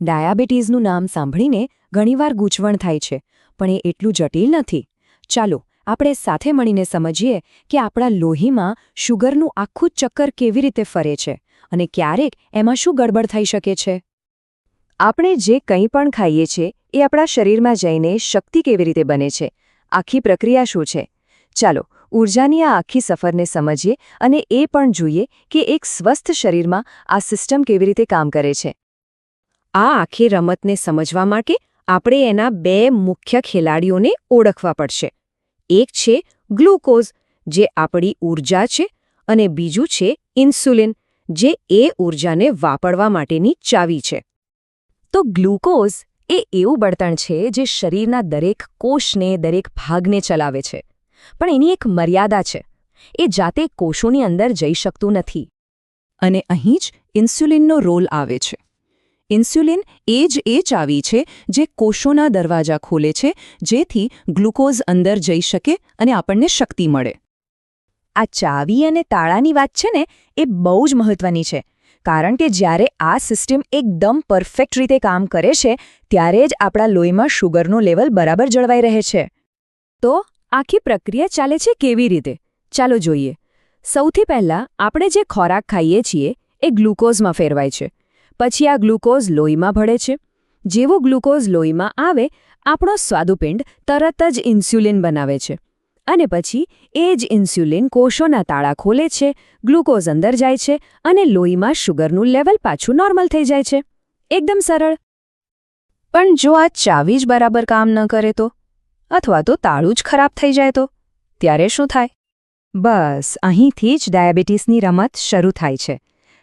ડાયાબિટીસનું નામ સાંભળીને ઘણીવાર ગૂંચવણ થાય છે, પણ એ એટલું જટિલ નથી. ચાલો, આપણે સાથે મળીને સમજીએ કે આપણા લોહીમાં શુગરનું આખું ચક્કર કેવી રીતે ફરે છે અને ક્યારેક એમાં શું ગડબડ થઈ શકે છે. આપણે જે કંઈ પણ ખાઈએ છીએ, એ આપણા શરીરમાં જઈને શક્તિ કેવી રીતે બને છે? આખી પ્રક્રિયા શું છે? ચાલો ઊર્જાની આ આખી સફરને સમજીએ અને એ પણ જોઈએ કે એક સ્વસ્થ શરીરમાં આ સિસ્ટમ કેવી રીતે કામ કરે છે. આ આખી રમતને સમજવા માટે આપણે એના બે મુખ્ય ખેલાડીઓને ઓળખવા પડશે. એક છે ગ્લુકોઝ, જે આપણી ઊર્જા છે, અને બીજું છે ઇન્સ્યુલિન, જે એ ઊર્જાને વાપરવા માટેની ચાવી છે. તો ગ્લુકોઝ એ એવું બળતણ છે જે શરીરના દરેક કોષને, દરેક ભાગને ચલાવે છે. પણ એની એક મર્યાદા છે. એ જાતે કોષોની અંદર જઈ શકતું નથી. અને અહીં જ ઇન્સ્યુલિનનો રોલ આવે છે. ઇન્સ્યુલિન એ જ એ ચાવી છે જે કોષોના દરવાજા ખોલે છે, જેથી ગ્લુકોઝ અંદર જઈ શકે અને આપણને શક્તિ મળે. આ ચાવી અને તાળાની વાત છે ને, એ બહુ જ મહત્વની છે, કારણ કે જ્યારે આ સિસ્ટમ એકદમ પરફેક્ટ રીતે કામ કરે છે, ત્યારે જ આપણા લોહીમાં શુગરનો લેવલ બરાબર જળવાઈ રહે છે. તો આખી પ્રક્રિયા ચાલે છે કેવી રીતે? ચાલો જોઈએ. સૌથી પહેલાં આપણે જે ખોરાક ખાઈએ છીએ, એ ગ્લુકોઝમાં ફેરવાય છે. પછી આ ગ્લુકોઝ લોહીમાં ભળે છે. જેવો ગ્લુકોઝ લોહીમાં આવે, આપણો સ્વાદુપિંડ તરત જ ઇન્સ્યુલિન બનાવે છે. અને પછી એ જ ઇન્સ્યુલિન કોષોના તાળા ખોલે છે, ગ્લુકોઝ અંદર જાય છે અને લોહીમાં શુગરનું લેવલ પાછું નોર્મલ થઈ જાય છે. એકદમ સરળ. પણ જો આ ચાવી જ બરાબર કામ ન કરે તો? અથવા તો તાળું જ ખરાબ થઈ જાય તો? ત્યારે શું થાય? બસ, અહીંથી જ ડાયાબિટીસની રમત શરૂ થાય છે.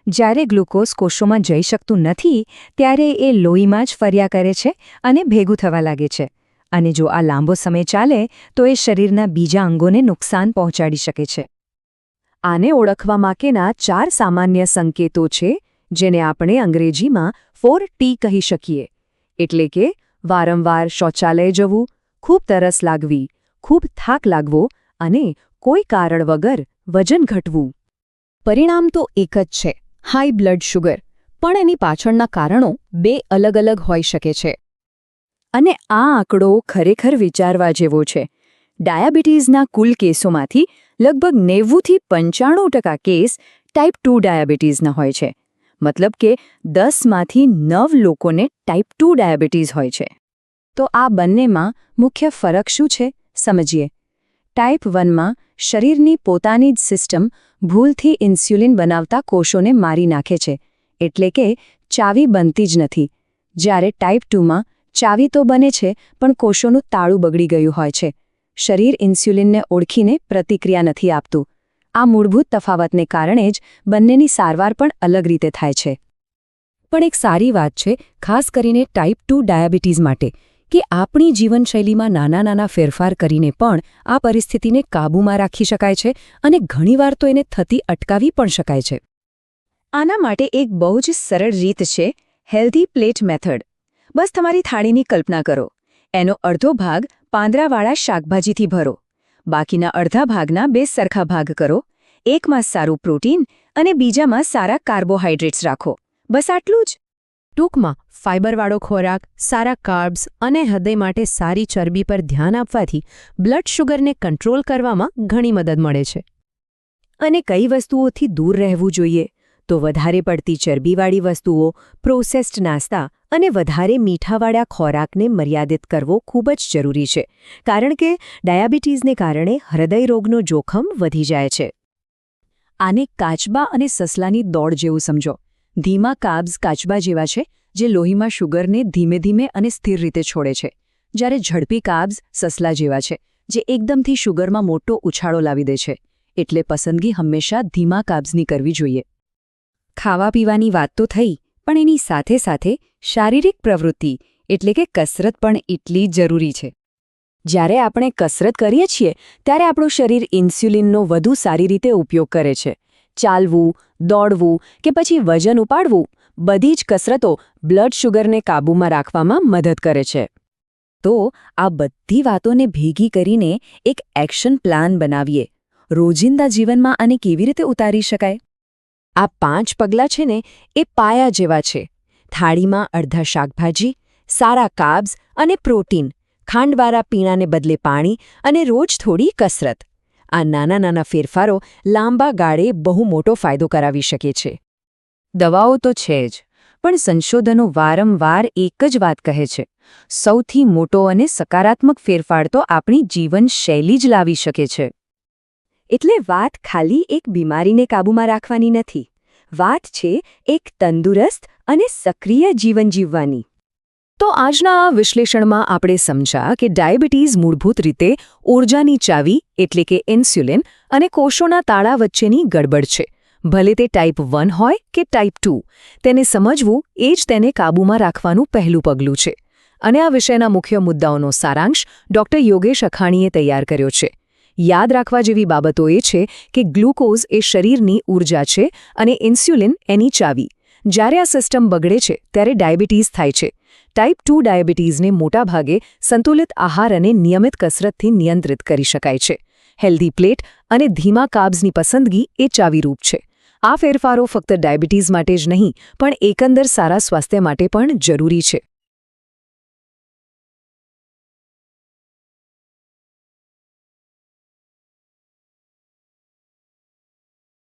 જ્યારે ગ્લુકોઝ કોષોમાં જઈ શકતું નથી, ત્યારે એ લોહીમાં જ ફર્યા કરે છે અને ભેગું થવા લાગે છે. અને જો આ લાંબો સમય ચાલે, તો એ શરીરના બીજા અંગોને નુકસાન પહોંચાડી શકે છે. આને ઓળખવા માટેના ચાર સામાન્ય સંકેતો છે, જેને આપણે અંગ્રેજીમાં ફોર ટી કહી શકીએ. એટલે કે, વારંવાર શૌચાલય જવું, ખૂબ તરસ લાગવી, ખૂબ થાક લાગવો અને કોઈ કારણ વગર વજન ઘટવું. પરિણામ તો એક જ છે. હાઈ બ્લડ શુગર, પણ એની પાછળના કારણો બે અલગ અલગ હોઈ શકે છે. અને આ આંકડો ખરેખર વિચારવા જેવો છે. ડાયાબિટીસના કુલ કેસોમાંથી લગભગ નેવુંથી પંચાણું ટકા કેસ ટાઈપ ટુ ડાયાબિટીસના હોય છે. મતલબ કે દસમાંથી નવ લોકોને ટાઈપ ટુ ડાયાબિટીસ હોય છે. તો આ બંનેમાં મુખ્ય ફરક શું છે? સમજીએ. ટાઈપ વનમાં શરીરની પોતાની જ સિસ્ટમ ભૂલથી ઇન્સ્યુલિન બનાવતા કોષોને મારી નાખે છે, એટલે કે ચાવી બનતી જ નથી. જ્યારે ટાઈપ ટુમાં ચાવી તો બને છે, પણ કોષોનું તાળું બગડી ગયું હોય છે. શરીર ઇન્સ્યુલિનને ઓળખીને પ્રતિક્રિયા નથી આપતું. આ મૂળભૂત તફાવતને કારણે જ બંનેની સારવાર પણ અલગ રીતે થાય છે. પણ એક સારી વાત છે, ખાસ કરીને ટાઈપ ટુ ડાયાબિટીસ માટે. કે આપણી જીવનશૈલીમાં નાના નાના ફેરફાર કરીને પણ આ પરિસ્થિતિને કાબૂમાં રાખી શકાય છે અને ઘણીવાર તો એને થતી અટકાવી પણ શકાય છે. આના માટે એક બહુ જ સરળ રીત છે હેલ્ધી પ્લેટ મેથડ. બસ તમારી થાળીની કલ્પના કરો. એનો અડધો ભાગ પાંદરાવાળા શાકભાજીથી ભરો. બાકીના અડધા ભાગના બે સરખા ભાગ કરો. એકમાં સારું પ્રોટીન અને બીજામાં સારા કાર્બોહાઈડ્રેટ્સ રાખો. બસ આટલું જ. ટૂંકમાં, ફાઇબરવાળો ખોરાક, સારા કાર્બ્સ અને હૃદય માટે સારી ચરબી પર ધ્યાન આપવાથી બ્લડ શુગરને કંટ્રોલ કરવામાં ઘણી મદદ મળે છે. અને કઈ વસ્તુઓથી દૂર રહેવું જોઈએ? તો વધારે પડતી ચરબીવાળી વસ્તુઓ, પ્રોસેસ્ડ નાસ્તા અને વધારે મીઠાવાળા ખોરાકને મર્યાદિત કરવો ખૂબ જ જરૂરી છે, કારણ કે ડાયાબિટીસને કારણે હૃદયરોગનો જોખમ વધી જાય છે. આને કાચબા અને સસલાની દોડ જેવું સમજો. ધીમા કાર્બ્સ કાચબા જેવા છે, જે લોહીમાં શુગરને ધીમે ધીમે અને સ્થિર રીતે છોડે છે. જ્યારે ઝડપી કાર્બ્સ સસલા જેવા છે, જે એકદમથી શુગરમાં મોટો ઉછાળો લાવી દે છે, એટલે પસંદગી હંમેશા ધીમા કાર્બ્સની કરવી જોઈએ. ખાવા પીવાની વાત તો થઈ, પણ એની સાથે સાથે શારીરિક પ્રવૃત્તિ, એટલે કે કસરત પણ એટલી જરૂરી છે. જ્યારે આપણે કસરત કરીએ છીએ, ત્યારે આપણું શરીર ઇન્સ્યુલિનનો વધુ સારી રીતે ઉપયોગ કરે છે. ચાલવું, દોડવું કે પછી વજન ઉપાડવું, બધી જ કસરતો બ્લડ શુગરને કાબૂમાં રાખવામાં મદદ કરે છે. તો આ બધી વાતોને ભેગી કરીને એક એક્શન પ્લાન બનાવીએ. રોજિંદા જીવનમાં આને કેવી રીતે ઉતારી શકાય? આ પાંચ પગલાં છે ને, એ પાયા જેવા છે. થાળીમાં અડધા શાકભાજી, સારા કાબ્સ અને પ્રોટીન ખાંડવાળા પીણાને બદલે પાણી અને રોજ થોડી કસરત. આ નાના નાના ફેરફારો લાંબા ગાળે બહુ મોટો ફાયદો કરાવી શકે છે. દવાઓ તો છે જ, પણ સંશોધનો વારંવાર એક જ વાત કહે છે. સૌથી મોટો અને સકારાત્મક ફેરફાર તો આપણી જીવનશૈલી જ લાવી શકે છે. એટલે વાત ખાલી એક બીમારીને કાબૂમાં રાખવાની નથી. વાત છે એક તંદુરસ્ત અને સક્રિય જીવન જીવવાની. તો આજના આ વિશ્લેષણમાં આપણે સમજ્યા કે ડાયાબિટીઝ મૂળભૂત રીતે ઊર્જાની ચાવી એટલે કે ઇન્સ્યુલિન અને કોષોના તાળા વચ્ચેની ગડબડ છે. ભલે તે ટાઈપ વન હોય કે ટાઈપ ટુ, તેને સમજવું એ જ તેને કાબૂમાં રાખવાનું પહેલું પગલું છે. અને આ વિષયના મુખ્ય મુદ્દાઓનો સારાંશ ડોક્ટર યોગેશ અખાણીએ તૈયાર કર્યો છે. યાદ રાખવા જેવી બાબતો એ છે કે ગ્લુકોઝ એ શરીરની ઊર્જા છે અને ઇન્સ્યુલિન એની ચાવી. જ્યારે આ સિસ્ટમ બગડે છે, ત્યારે ડાયાબિટીઝ થાય છે. ટાઈપ ટુ ડાયાબિટીઝને મોટાભાગે સંતુલિત આહાર અને નિયમિત કસરતથી નિયંત્રિત કરી શકાય છે. હેલ્ધી પ્લેટ અને ધીમા કાર્બ્સની પસંદગી એ ચાવીરૂપ છે. આ ફેરફારો ફક્ત ડાયાબિટીઝ માટે જ નહીં, પણ એકંદર સારા સ્વાસ્થ્ય માટે પણ જરૂરી છે.